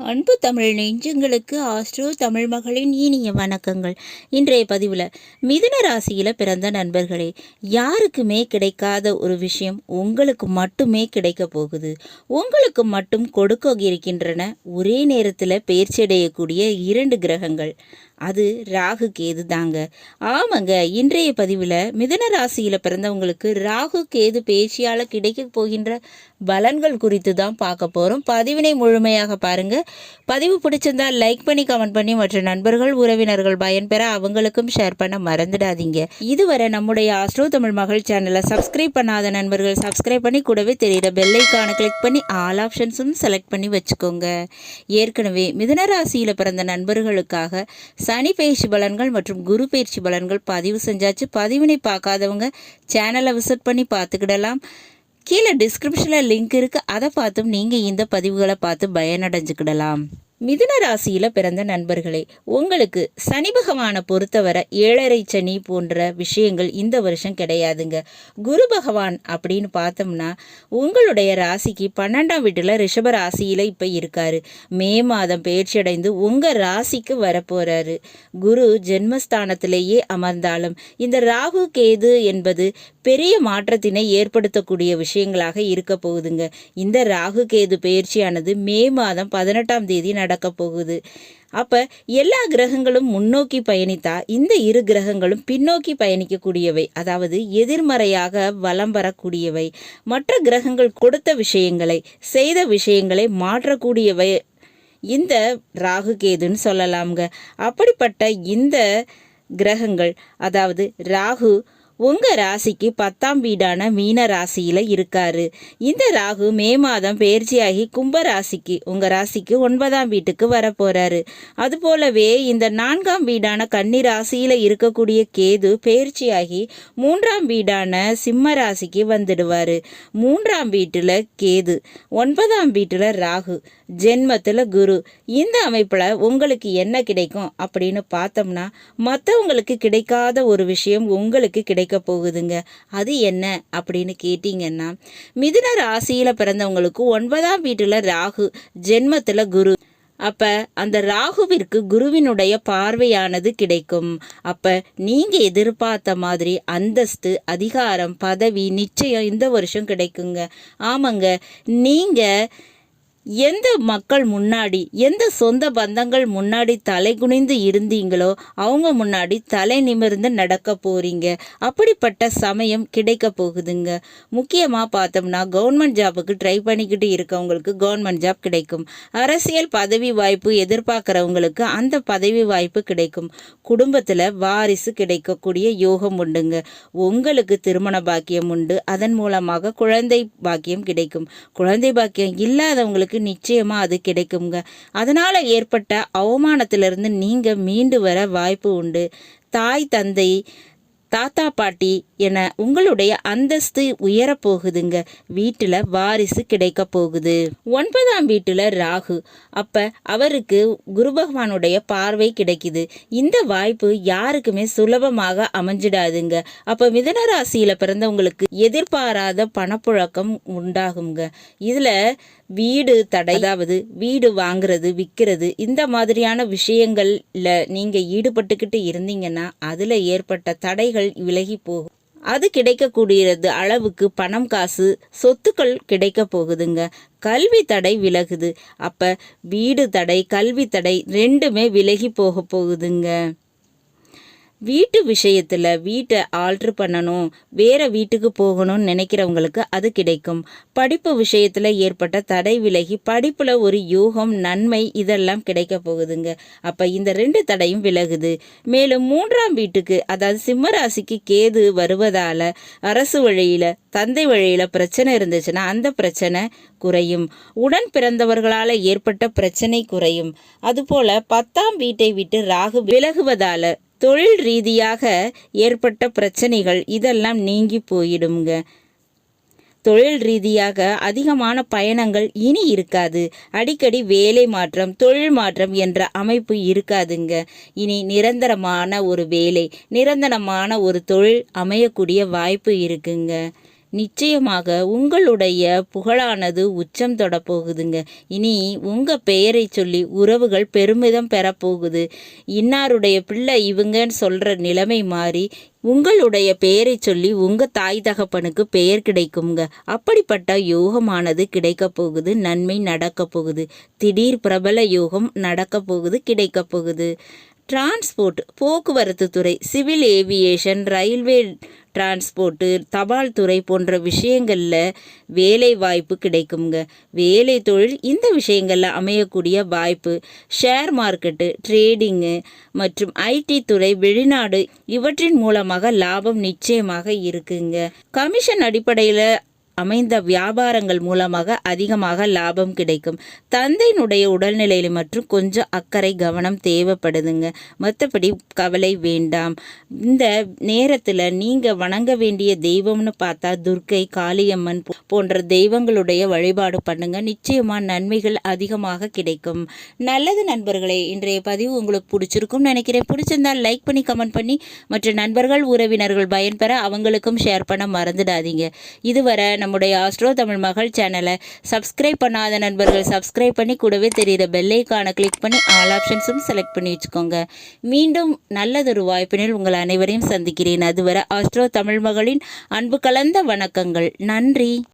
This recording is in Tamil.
அன்பு தமிழ் நெஞ்சங்களுக்கு ஆஸ்ட்ரோ தமிழ் மகளின் இனிய வணக்கங்கள். இன்றைய பதிவில் மிதுன ராசியில் பிறந்த நண்பர்களே யாருக்குமே கிடைக்காத ஒரு விஷயம் உங்களுக்கு மட்டுமே கிடைக்க போகுது. உங்களுக்கு மட்டும் கொடுக்க இருக்கின்றன ஒரே நேரத்தில் பயிற்சியடையக்கூடிய இரண்டு கிரகங்கள். அது ராகு கேது தாங்க. ஆமாங்க இன்றைய பதிவில் மிதுன ராசியில் பிறந்தவங்களுக்கு ராகு கேது பேச்சியால் கிடைக்க போகின்ற பலன்கள் குறித்து தான் பார்க்க போகிறோம் பதிவினை முழுமையாக பாருங்கள் பதிவு பிடிச்சிருந்தா லைக் பண்ணி கமெண்ட் பண்ணி மற்ற நண்பர்கள் உறவினர்கள் பயன்பெற அவங்களுக்கும் ஷேர் பண்ண மறந்துடாதீங்க. இதுவரை நம்முடைய ஆஸ்ட்ரோ தமிழ் மகள் சேனலை சப்ஸ்கிரைப் பண்ணாத நண்பர்கள் சப்ஸ்கிரைப் பண்ணி கூடவே தெரியிற பெல்லைக்கான கிளிக் பண்ணி ஆல் ஆப்ஷன்ஸும் செலக்ட் பண்ணி வச்சுக்கோங்க. ஏற்கனவே மிதுன ராசியில் பிறந்த நண்பர்களுக்காக சனி பயிற்சி பலன்கள் மற்றும் குரு பயிற்சி பலன்கள் பதிவு செஞ்சாச்சு. பதிவினை பார்க்காதவங்க சேனலை விசிட் பண்ணி பார்த்துக்கிடலாம். கீழே டிஸ்கிரிப்ஷனில் லிங்க் இருக்குது அதை பார்த்தும் நீங்கள் இந்த பதிவுகளை பார்த்து பயனடைஞ்சுக்கிடலாம். மிதுன ராசியில் பிறந்த நண்பர்களே உங்களுக்கு சனி பகவானை பொறுத்தவரை ஏழரை சனி போன்ற விஷயங்கள் இந்த வருஷம் கிடையாதுங்க. குரு பகவான் அப்படின்னு பார்த்தோம்னா உங்களுடைய ராசிக்கு பன்னெண்டாம் வீட்டில் ரிஷப ராசியில் இப்போ இருக்கார். மே மாதம் பயிற்சி அடைந்து உங்கள் ராசிக்கு வரப்போகிறாரு குரு ஜென்மஸ்தானத்திலேயே அமர்ந்தாலும் இந்த ராகு கேது என்பது பெரிய மாற்றத்தினை ஏற்படுத்தக்கூடிய விஷயங்களாக இருக்க போகுதுங்க. இந்த ராகு கேது பயிற்சியானது மே மாதம் பதினெட்டாம் தேதி நடக்க போகுது. அப்போ எல்லா கிரகங்களும் முன்னோக்கி பயணித்தா இந்த இரு கிரகங்களும் பின்னோக்கி பயணிக்கக்கூடியவை. அதாவது எதிர்மறையாக வலம் வரக்கூடியவை. மற்ற கிரகங்கள் கொடுத்த விஷயங்களை செய்த விஷயங்களை மாற்றக்கூடியவை. இந்த ராகு கேதுன்னு சொல்லலாம்ங்க. அப்படிப்பட்ட இந்த கிரகங்கள் அதாவது ராகு உங்கள் ராசிக்கு பத்தாம் வீடான மீன ராசியில் இருக்காரு. இந்த ராகு மே மாதம் பயிற்சியாகி கும்ப ராசிக்கு உங்கள் ராசிக்கு ஒன்பதாம் வீட்டுக்கு வரப்போகிறாரு அதுபோலவே இந்த நான்காம் வீடான கன்னி ராசியில் இருக்கக்கூடிய கேது பயிற்சியாகி மூன்றாம் வீடான சிம்ம ராசிக்கு வந்துடுவார். மூன்றாம் வீட்டில் கேது ஒன்பதாம் வீட்டில் ராகு ஜென்மத்தில் குரு. இந்த அமைப்பில் உங்களுக்கு என்ன கிடைக்கும் அப்படின்னு பார்த்தோம்னா மற்றவங்களுக்கு கிடைக்காத ஒரு விஷயம் உங்களுக்கு கிடைக்கும். கிடைக்க போகுதுங்க. அது என்ன அப்படின்னு கேட்டிங்கன்னா மிதுன ராசியில் பிறந்தவங்களுக்கு ஒன்பதாம் வீட்டில் ராகு ஜென்மத்தில் குரு. அப்ப அந்த ராகுவிற்கு குருவினுடைய பார்வையானது கிடைக்கும். அப்ப நீங்க எதிர்பார்த்த மாதிரி அந்தஸ்து அதிகாரம் பதவி நிச்சயம் இந்த வருஷம் கிடைக்குங்க. ஆமாங்க. நீங்க எந்த மக்கள் முன்னாடி எந்த சொந்த பந்தங்கள் முன்னாடி தலை குனிந்து இருந்தீங்களோ அவங்க முன்னாடி தலை நிமிர்ந்து நடக்க போகிறீங்க அப்படிப்பட்ட சமயம் கிடைக்க போகுதுங்க. முக்கியமாக பார்த்தோம்னா கவர்மெண்ட் ஜாபுக்கு ட்ரை பண்ணிக்கிட்டு இருக்கவங்களுக்கு கவர்மெண்ட் ஜாப் கிடைக்கும். அரசியல் பதவி வாய்ப்பு எதிர்பார்க்குறவங்களுக்கு அந்த பதவி வாய்ப்பு கிடைக்கும். குடும்பத்தில் வாரிசு கிடைக்கக்கூடிய யோகம் உண்டுங்க. உங்களுக்கு திருமண பாக்கியம் உண்டு. அதன் மூலமாக குழந்தை பாக்கியம் கிடைக்கும். குழந்தை பாக்கியம் இல்லாதவங்களுக்கு நிச்சயமாக அது கிடைக்குங்க அதனால் ஏற்பட்ட அவமானத்திலிருந்து நீங்கள் மீண்டு வர வாய்ப்பு உண்டு. தாய் தந்தை தாத்தா பாட்டி என உங்களுடைய அந்தஸ்து உயரப்போகுதுங்க. வீட்டில் வாரிசு கிடைக்க போகுது. ஒன்பதாம் வீட்டில் ராகு. அப்போ அவருக்கு குரு பகவானுடைய பார்வை கிடைக்குது. இந்த வாய்ப்பு யாருக்குமே சுலபமாக அமைஞ்சிடாதுங்க. அப்போ மிதன ராசியில் பிறந்தவங்களுக்கு எதிர்பாராத பணப்புழக்கம் உண்டாகுங்க. இதில் வீடு தடை அதாவது வீடு வாங்குறது விற்கிறது இந்த மாதிரியான விஷயங்கள்ல நீங்கள் ஈடுபட்டுக்கிட்டு இருந்தீங்கன்னா அதில் ஏற்பட்ட தடைகள் விலகி போகும். அது கிடைக்கக்கூடியது அளவுக்கு பணம் காசு சொத்துக்கள் கிடைக்க போகுதுங்க. கல்வி தடை விலகுது. அப்போ வீடு தடை கல்வி தடை ரெண்டுமே விலகி போக போகுதுங்க. வீட்டு விஷயத்தில் வீட்டை ஆல்ட்ரு பண்ணணும் வேறு வீட்டுக்கு போகணும்னு நினைக்கிறவங்களுக்கு அது கிடைக்கும். படிப்பு விஷயத்தில் ஏற்பட்ட தடை விலகி படிப்பில் ஒரு யூகம் நன்மை இதெல்லாம் கிடைக்க போகுதுங்க. அப்போ இந்த ரெண்டு தடையும் விலகுது. மேலும் மூன்றாம் வீட்டுக்கு அதாவது சிம்மராசிக்கு கேது வருவதால் அரசு வழியில் தந்தை வழியில் பிரச்சனை இருந்துச்சுன்னா அந்த பிரச்சனை குறையும். உடன் பிறந்தவர்களால் ஏற்பட்ட பிரச்சனை குறையும். அதுபோல் பத்தாம் வீட்டை விட்டு ராகு விலகுவதால் தொழில் ரீதியாக ஏற்பட்ட பிரச்சனைகள் இதெல்லாம் நீங்கி போயிடுங்க தொழில் ரீதியாக அதிகமான பயணங்கள் இனி இருக்காது. அடிக்கடி வேலை மாற்றம் தொழில் மாற்றம் என்ற அமைப்பு இருக்காதுங்க. இனி நிரந்தரமான ஒரு வேலை நிரந்தரமான ஒரு தொழில் அமையக்கூடிய வாய்ப்பு இருக்குங்க. நிச்சயமாக உங்களுடைய புகழானது உச்சம் தொடப்போகுதுங்க. இனி உங்கள் பெயரை சொல்லி உறவுகள் பெருமிதம் பெறப்போகுது. இன்னாருடைய பிள்ளை இவங்கன்னு சொல்கிற நிலைமை மாறி உங்களுடைய பெயரை சொல்லி உங்கள் தாய் தகப்பனுக்கு பெயர் கிடைக்குங்க அப்படிப்பட்ட யோகமானது கிடைக்க போகுது நன்மை நடக்க போகுது. திடீர் பிரபல யோகம் நடக்க போகுது கிடைக்க போகுது. டிரான்ஸ்போர்ட் போக்குவரத்து துறை சிவில் ஏவியேஷன் ரயில்வே டிரான்ஸ்போர்ட்டு தபால் துறை போன்ற விஷயங்களில் வேலை வாய்ப்பு கிடைக்குங்க வேலை தொழில் இந்த விஷயங்களில் அமையக்கூடிய வாய்ப்பு ஷேர் மார்க்கெட்டு ட்ரேடிங்கு மற்றும் ஐடி துறை வெளிநாடு இவற்றின் மூலமாக லாபம் நிச்சயமாக இருக்குங்க. கமிஷன் அடிப்படையில் அமைந்த வியாபாரங்கள் மூலமாக அதிகமாக லாபம் கிடைக்கும். தந்தையினுடைய உடல்நிலையில் மற்றும் கொஞ்சம் அக்கறை கவனம் தேவைப்படுதுங்க. மற்றபடி கவலை வேண்டாம். இந்த நேரத்தில் நீங்கள் வணங்க வேண்டிய தெய்வம்னு பார்த்தா துர்க்கை காளியம்மன் போன்ற தெய்வங்களுடைய வழிபாடு பண்ணுங்க. நிச்சயமாக நன்மைகள் அதிகமாக கிடைக்கும். நல்லது நண்பர்களே இன்றைய பதிவு உங்களுக்கு பிடிச்சிருக்கும்னு நினைக்கிறேன். பிடிச்சிருந்தால் லைக் பண்ணி கமெண்ட் பண்ணி மற்ற நண்பர்கள் உறவினர்கள் பயன்பெற அவங்களுக்கும் ஷேர் பண்ண மறந்துடாதீங்க. இதுவரை நம்முடைய ஆஸ்ட்ரோ தமிழ் மகள் சேனலை சப்ஸ்கிரைப் பண்ணாத நண்பர்கள் சப்ஸ்கிரைப் பண்ணி கூடவே தெரிகிற பெல்லைக்கான கிளிக் பண்ணி ஆல் ஆப்ஷன்ஸும் செலக்ட் பண்ணி வச்சுக்கோங்க. மீண்டும் நல்லதொரு வாய்ப்பினில் உங்கள் அனைவரையும் சந்திக்கிறேன். அதுவரை ஆஸ்ட்ரோ தமிழ் மகளின் அன்பு கலந்த வணக்கங்கள். நன்றி.